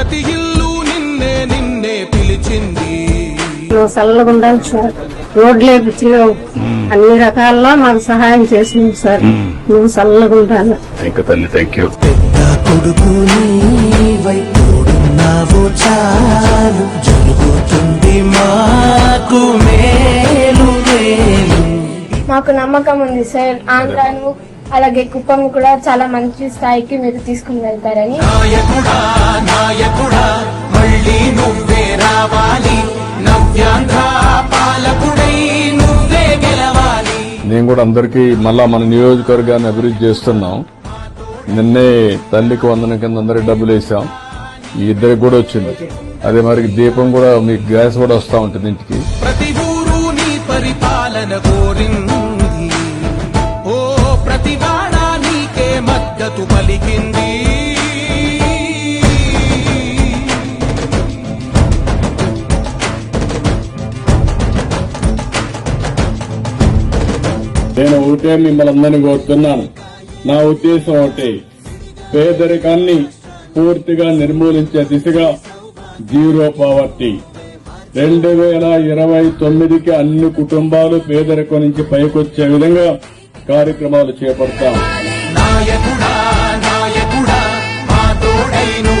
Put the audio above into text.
ప్రతి ఇల్లు నిన్నే నిన్నే పిలిచింది. నువ్వు చల్లగుండాలి సార్. రోడ్లు వేపించినావు అన్ని రకాల మాకు సహాయం చేసింది సార్. నువ్వు చల్లగుండాలి. కొడుకు తోడున్నావు చాలు. జరుగుతుంది మాకు మేలు మాకు నమ్మకం ఉంది సార్. ఆంధ్ర అలాగే కుప్పం కూడా చాలా మంచి స్థాయికి మీరు తీసుకుని వెళ్తారని. నేను కూడా అందరికీ మళ్ళా మన నియోజకవర్గాన్ని అభివృద్ధి చేస్తున్నాం. నిన్నే తల్లికి వందన కింద అందరికి డబ్బులు వేసాం. ఈ ఇద్దరికి కూడా వచ్చింది. అదే మరి దీపం కూడా మీకు గ్యాస్ కూడా వస్తా ఉంటుంది ఇంటికి. ప్రతి ఊరు నీ పరిపాలన కోరింది. ప్రతివాడ నీకే మద్దతు పలికింది. నేను ఒకటే మిమ్మల్ని అందరినీ కోరుతున్నాను. నా ఉద్దేశం ఒకటే. పేదరికాన్ని పూర్తిగా నిర్మూలించే దిశగా జీరో పావర్టీ. రెండు వేల ఇరవై తొమ్మిదికి అన్ని కుటుంబాలు పేదరికం నుంచి పైకొచ్చే విధంగా కార్యక్రమాలు చేపడతాం. నాయకుడా నాయకుడా మా తోడైను